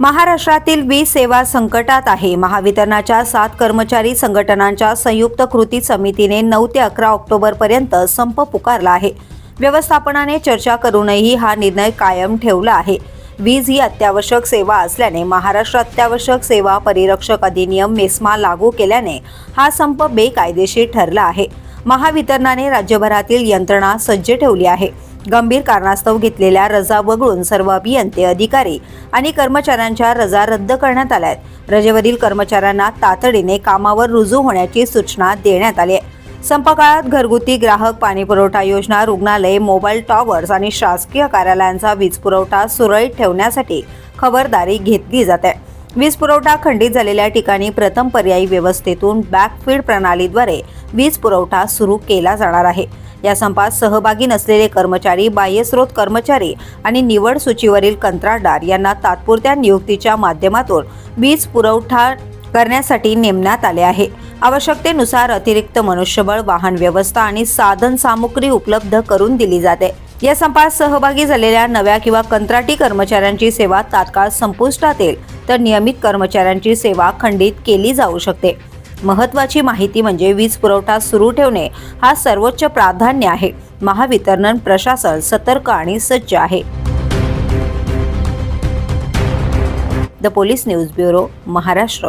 महाराष्ट्रातील वीज सेवा संकटात आहे. महावितरणाच्या सात कर्मचारी संघटनांच्या संयुक्त कृती समितीने नऊ ते अकरा ऑक्टोबरपर्यंत संप पुकारला आहे. व्यवस्थापनाने चर्चा करूनही हा निर्णय कायम ठेवला आहे. वीज ही अत्यावश्यक सेवा असल्याने महाराष्ट्र अत्यावश्यक सेवा परिरक्षक अधिनियम मेस्मा लागू केल्याने हा संप बेकायदेशीर ठरला आहे. महावितरणाने राज्यभरातील यंत्रणा सज्ज ठेवली आहे. गंभीर कारणास्तव घेतलेल्या रजा वगळून सर्व अभियंते अधिकारी आणि कर्मचाऱ्यांच्या रजा रद्द करण्यात आल्या आहेत. रजेवरील कर्मचाऱ्यांना तातडीने कामावर रुजू होण्याची सूचना देण्यात आली आहे. संप घरगुती ग्राहक पाणीपुरवठा योजना रुग्णालय मोबाईल टॉवर्स आणि शासकीय कार्यालयांचा वीज पुरवठा सुरळीत ठेवण्यासाठी खबरदारी घेतली जाते वीज पुरवठा खंडित झालेल्या ठिकाणी प्रथम पर्यायी व्यवस्थेतून बॅकफीड प्रणालीद्वारे वीज पुरवठा सुरू केला जाणार आहे. या संपात सहभागी नसलेले कर्मचारी बाह्यस्रोत कर्मचारी आणि निवड सूचीवरील कंत्राटदार यांना तात्पुरत्या नियुक्तीच्या माध्यमातून वीज पुरवठा करण्यासाठी नेमण्यात आले आहे. आवश्यकतेनुसार अतिरिक्त मनुष्यबळ वाहन व्यवस्था आणि साधन सामुग्री उपलब्ध करून दिली जाते. या संपात सहभागी झालेल्या नव्या किंवा कंत्राटी कर्मचाऱ्यांची सेवा तात्काळ संपुष्टात येईल तर नियमित कर्मचाऱ्यांची सेवा खंडित केली जाऊ शकते. महत्वाची माहिती म्हणजे वीज पुरवठा सुरू ठेवणे हा सर्वोच्च प्राधान्य आहे. महावितरण प्रशासन सतर्क आणि सज्ज आहे. The police news bureau Maharashtra.